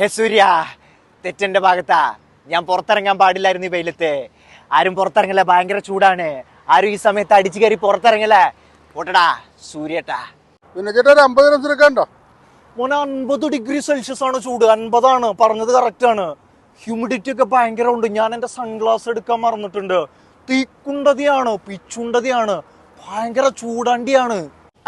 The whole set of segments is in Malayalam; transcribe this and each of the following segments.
ഹേ സൂര്യ തെറ്റെന്റെ ഭാഗത്താ. ഞാൻ പുറത്തിറങ്ങാൻ പാടില്ലായിരുന്നു ഈ വെയിലത്ത്. ആരും പുറത്തിറങ്ങല ഭയങ്കര ചൂടാണ്. ആരും ഈ സമയത്ത് അടിച്ചു കയറി പുറത്തിറങ്ങല പോട്ടടാ സൂര്യട്ടാ. പിന്നെ ചേട്ടാ ഒരു അമ്പത് ഉണ്ടോ മോനെ അൻപത് ഡിഗ്രി സെൽഷ്യസ് ആണ് ചൂട്. അൻപതാണ്. പറഞ്ഞത് കറക്റ്റ് ആണ്. ഹ്യൂമിഡിറ്റി ഒക്കെ ഭയങ്കര ഉണ്ട് ഞാൻ എന്റെ സൺഗ്ലാസ് എടുക്കാൻ മറന്നിട്ടുണ്ട്. തീക്കുണ്ടതിയാണ് പിച്ചുണ്ടതിയാണ്. ഭയങ്കര ചൂടാണ്ടിയാണ്.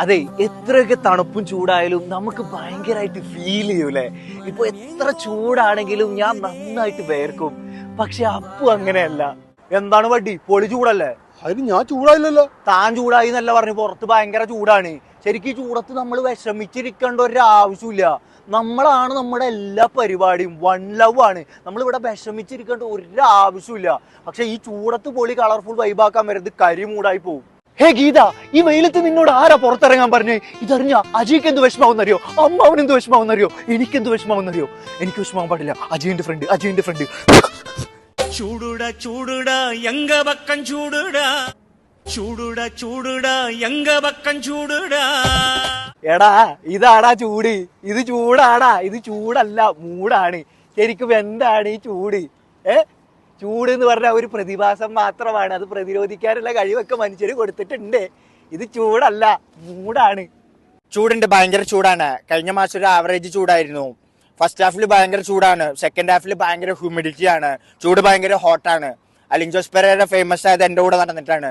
അതെ എത്രയൊക്കെ തണുപ്പും ചൂടായാലും നമുക്ക് ഭയങ്കരമായിട്ട് ഫീൽ ചെയ്യൂലേ ഇപ്പൊ എത്ര ചൂടാണെങ്കിലും ഞാൻ നന്നായിട്ട് വേർക്കും. പക്ഷെ അപ്പു അങ്ങനെയല്ല. എന്താണ് വണ്ടി പൊളി ചൂടല്ലേ? അതിന് ഞാൻ ചൂടായില്ലല്ലോ. താൻ ചൂടായി എന്നല്ല പറഞ്ഞു പുറത്ത് ഭയങ്കര ചൂടാണ്. ശരിക്കും ഈ ചൂടത്ത് നമ്മൾ വിഷമിച്ചിരിക്കേണ്ട ഒരു ആവശ്യമില്ല. നമ്മളാണ് നമ്മുടെ എല്ലാ പരിപാടിയും. വൺ ലവ് ആണ്. നമ്മളിവിടെ വിഷമിച്ചിരിക്കേണ്ട ഒരു ആവശ്യമില്ല. പക്ഷെ ഈ ചൂടത്ത് പൊളി കളർഫുൾ വൈബാക്കാൻ വരുന്നത് കരിമൂടായി പോകും ഹേ ഗീത ഈ മെയിലത്ത് നിന്നോട് ആരാ പുറത്തിറങ്ങാൻ പറഞ്ഞേ? ഇതറിഞ്ഞ അജയ്ക്ക് എന്ത് വിഷമാവുന്നറിയോ അമ്മ അവനെന്ത് വിഷമാവുന്നറിയോ എനിക്കെന്ത് വിഷമാവുന്നറിയോ എനിക്ക് വിഷമാവാൻ പാടില്ല. അജയന്റെ ഫ്രണ്ട് അജയന്റെ ഫ്രണ്ട് ചൂടുട ചൂടുട എങ്ക പക്കം ചൂടുട. ചൂടുട ചൂടുട എങ്ക പക്കം ചൂടുട. എടാ ഇതാടാ ചൂട്. ഇത് ചൂടാടാ. ഇത് ചൂടല്ല മൂടാണ്. ശരിക്കും എന്താണ് ഈ ചൂട്? ഏ? ചൂട് എന്ന് പറഞ്ഞാൽ ഒരു പ്രതിഭാസം മാത്രമാണ്. അത് പ്രതിരോധിക്കാനുള്ള കഴിവൊക്കെ മനുഷ്യർ കൊടുത്തിട്ടുണ്ട്. ഇത് ചൂടല്ല മൂടാണ്. ചൂടുണ്ട് ഭയങ്കര ചൂടാണ്. കഴിഞ്ഞ മാസം ഒരു ആവറേജ് ചൂടായിരുന്നു. ഫസ്റ്റ് ഹാഫിൽ ഭയങ്കര ചൂടാണ്. സെക്കൻഡ് ഹാഫിൽ ഭയങ്കര ഹ്യൂമിഡിറ്റി ആണ്. ചൂട് ഭയങ്കര ഹോട്ടാണ് അലിൻ ജോസ് പെരേര ഫേമസ് ആയത് എന്റെ കൂടെ നടന്നിട്ടാണ്.